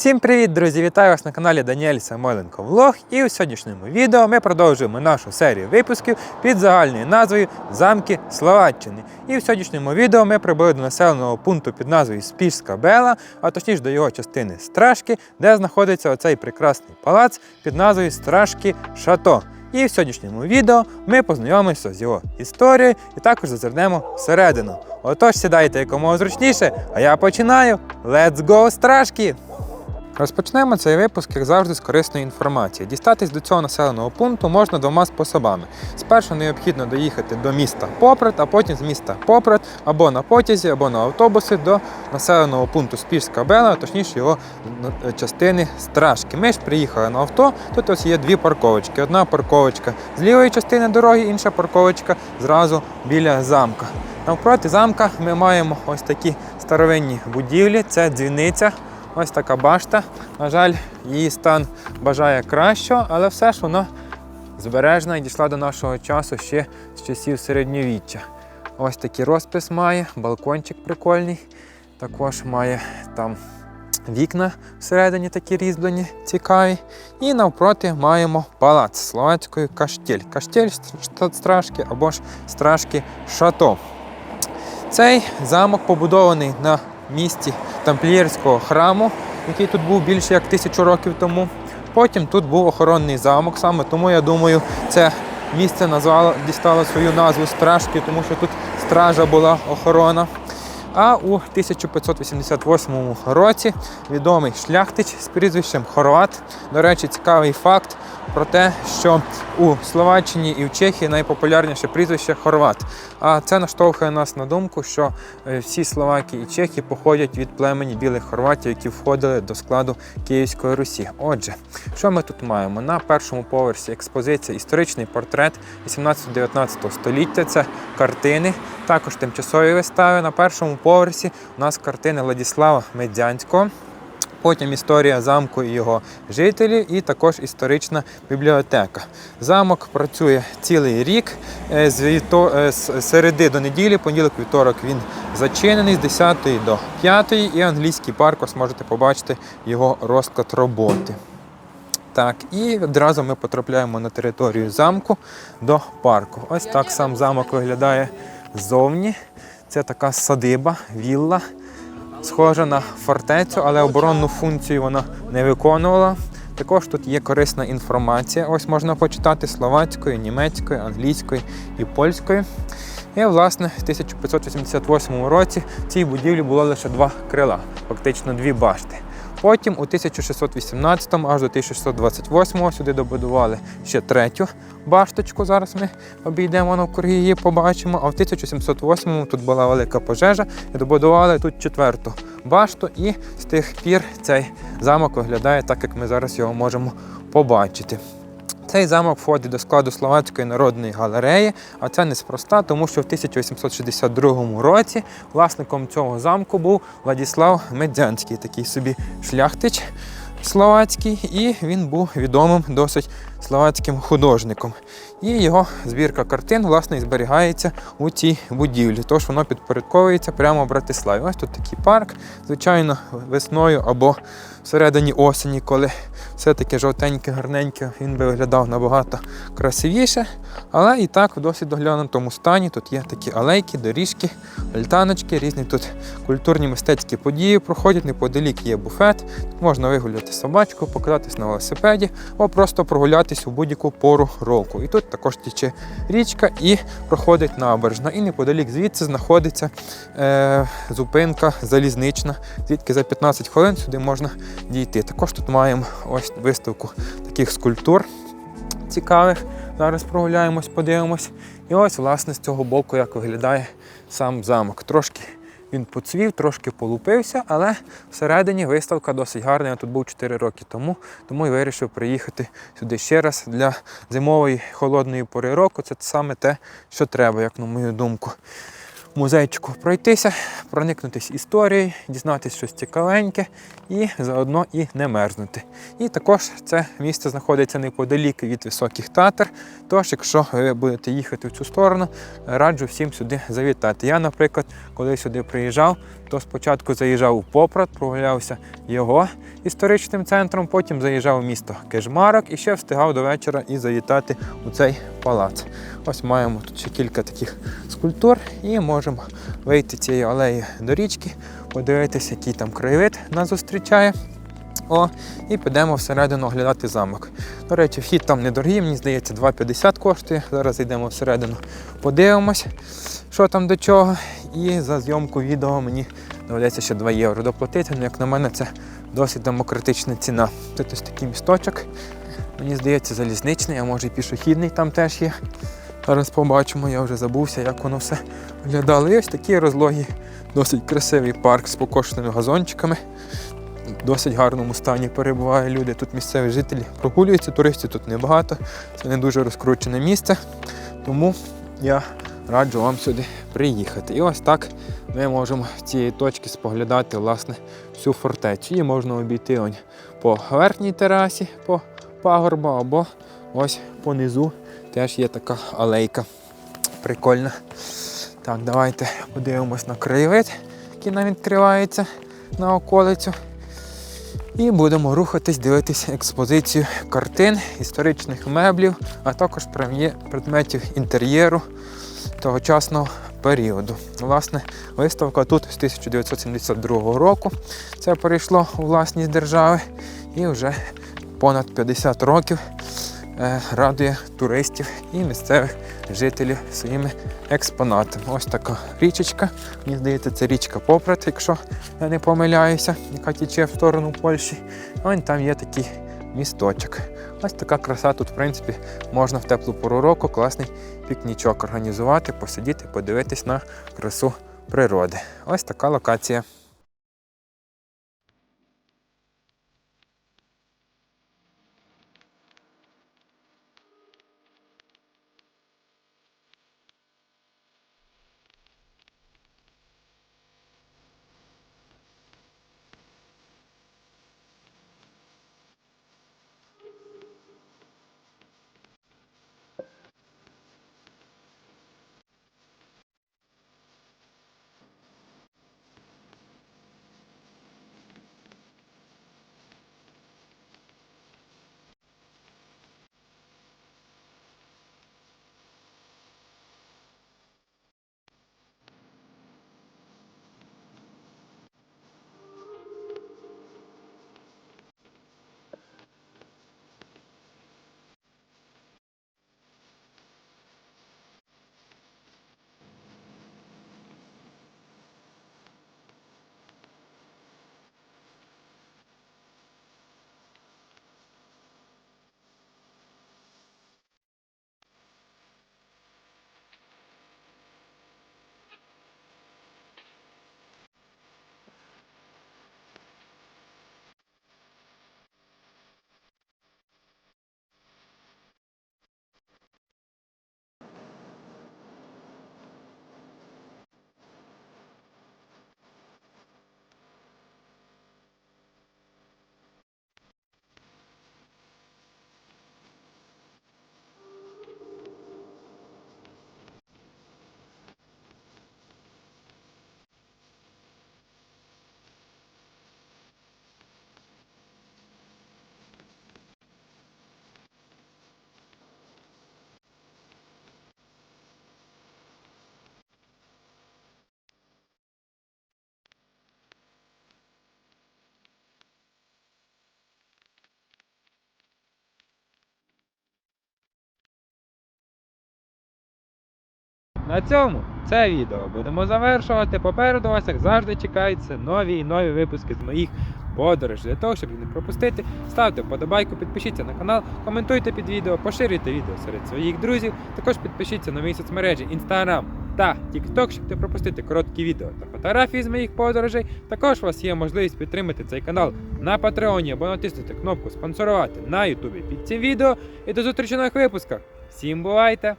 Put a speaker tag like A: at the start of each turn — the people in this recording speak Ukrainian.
A: Всім привіт, друзі! Вітаю вас на каналі Даніель Самойленко Влог. І у сьогоднішньому відео ми продовжуємо нашу серію випусків під загальною назвою Замки Словаччини. І в сьогоднішньому відео ми прибули до населеного пункту під назвою Спішська Бела, а точніше до його частини Страшки, де знаходиться оцей прекрасний палац під назвою Страшки Шато. І в сьогоднішньому відео ми познайомимося з його історією і також зазирнемо всередину. Отож, сідайте якомога зручніше, а я починаю. Let's go, страшки! Розпочнемо цей випуск, як завжди, з корисної інформації. Дістатись до цього населеного пункту можна двома способами. Спершу необхідно доїхати до міста Попрет, а потім з міста Попрет або на потязі, або на автобусі до населеного пункту Спірська Бела, а точніше його е, частини Страшки. Ми ж приїхали на авто. Тут ось є дві парковочки. Одна парковочка з лівої частини дороги, інша парковочка зразу біля замка. Навпроти замка ми маємо ось такі старовинні будівлі. Це дзвіниця. Ось така башта. На жаль, її стан бажає кращого, але все ж вона збережена і дійшла до нашого часу ще з часів середньовіччя. Ось такий розпис має, балкончик прикольний. Також має там вікна всередині такі різьблені, цікаві. І навпроти маємо палац словацькою каштель. Каштель страшки або ж страшки шато. Цей замок побудований на місці тамплієрського храму, який тут був більше як тисячу років тому. Потім тут був охоронний замок, саме тому я думаю, це місце назвало, дістало свою назву Стражки, тому що тут стража була охорона. А у 1588 році відомий шляхтич з прізвищем Хорват. До речі, цікавий факт про те, що у Словаччині і в Чехії найпопулярніше прізвище Хорват. А це наштовхує нас на думку, що е, всі словаки і чехи походять від племені білих хорватів, які входили до складу Київської Русі. Отже, що ми тут маємо? На першому поверсі експозиція історичний портрет 18-19 століття. Це картини, також тимчасові вистави. На першому поверсі у нас картини Владіслава Медзянського. Потім історія замку і його жителів, і також історична бібліотека. Замок працює цілий рік е, е, з середи до неділі, понеділок, вівторок він зачинений з 10 до 5, і англійський парк, ось можете побачити його розклад роботи. Так, і одразу ми потрапляємо на територію замку до парку. Ось так сам замок виглядає ззовні. Це така садиба, вілла схожа на фортецю, але оборонну функцію вона не виконувала. Також тут є корисна інформація. Ось можна почитати словацькою, німецькою, англійською і польською. І, власне, в 1588 році в цій будівлі було лише два крила, фактично дві башти. Потім у 1618 аж до 1628 сюди добудували ще третю башточку. Зараз ми обійдемо навкруги її, побачимо. А в 1708 тут була велика пожежа і добудували тут четверту башту. І з тих пір цей замок виглядає так, як ми зараз його можемо побачити. Цей замок входить до складу Словацької народної галереї, а це неспроста, тому що в 1862 році власником цього замку був Владіслав Медзянський, такий собі шляхтич словацький, і він був відомим досить словацьким художником. І його збірка картин власне і зберігається у цій будівлі, тож воно підпорядковується прямо в Братиславі. Ось тут такий парк, звичайно, весною або всередині осені, коли все таке жовтеньке, гарненьке, він би виглядав набагато красивіше, але і так в досить доглянутому стані. Тут є такі алейки, доріжки, альтаночки, різні тут культурні мистецькі події проходять. Неподалік є буфет. Можна вигуляти собачку, покататись на велосипеді або просто прогулятись у будь-яку пору року. І тут також тече річка і проходить набережна. І неподалік звідси знаходиться е, зупинка залізнична, звідки за 15 хвилин сюди можна дійти. Також тут маємо ось виставку таких скульптур цікавих. Зараз прогуляємось, подивимось. І ось, власне, з цього боку, як виглядає сам замок. Трошки він поцвів, трошки полупився, але всередині виставка досить гарна. Я тут був 4 роки тому, тому і вирішив приїхати сюди ще раз для зимової холодної пори року. Це саме те, що треба, як на мою думку. Музейчику пройтися, проникнутися історією, дізнатися щось цікавеньке і заодно і не мерзнути. І також це місце знаходиться неподалік від високих татер. Тож, якщо ви будете їхати в цю сторону, раджу всім сюди завітати. Я, наприклад, коли сюди приїжджав, то спочатку заїжджав у Попрот, прогулявся його історичним центром, потім заїжджав в місто Кежмарок і ще встигав до вечора і завітати у цей палац. Ось маємо тут ще кілька таких скульптур і можемо вийти цією алеєю до річки, подивитися, який там краєвид нас зустрічає. О, і підемо всередину оглядати замок. До речі, вхід там недорогий, мені здається, 2,50 коштує. Зараз йдемо всередину, подивимось, що там до чого. І за зйомку відео мені доведеться ще 2 євро доплатити. Ну, як на мене, це досить демократична ціна. Тут ось такий місточок. Мені здається, залізничний, а може і пішохідний там теж є. Зараз побачимо, я вже забувся, як воно все виглядало. І ось такий розлогий, досить красивий парк з покошеними газончиками. В досить гарному стані перебувають люди. Тут місцеві жителі прогулюються, туристів тут небагато. Це не дуже розкручене місце. Тому я раджу вам сюди приїхати. І ось так ми можемо з цієї точки споглядати власне всю фортецю. Її можна обійти он по верхній терасі, по пагорбу, або ось понизу теж є така алейка. Прикольна. Так, давайте подивимось на краєвид, який нам відкривається на околицю. І будемо рухатись, дивитися експозицію картин, історичних меблів, а також предметів інтер'єру тогочасного періоду. Власне, виставка тут з 1972 року. Це перейшло у власність держави і вже понад 50 років е, радує туристів і місцевих жителів своїми експонатами. Ось така річечка. Мені здається, це річка Попрат, якщо я не помиляюся, яка тіче в сторону Польщі. Ось там є такий місточок. Ось така краса тут, в принципі, можна в теплу пору року класний пікнічок організувати, посидіти, подивитись на красу природи. Ось така локація. На цьому це відео будемо завершувати. Попереду вас, як завжди, чекаються нові і нові випуски з моїх подорожей. Для того, щоб їх не пропустити, ставте вподобайку, підпишіться на канал, коментуйте під відео, поширюйте відео серед своїх друзів. Також підпишіться на мої соцмережі Instagram та TikTok, щоб не пропустити короткі відео та фотографії з моїх подорожей. Також у вас є можливість підтримати цей канал на Патреоні або натиснути кнопку спонсорувати на Ютубі під цим відео. І до зустрічі нових випусках. Всім бувайте!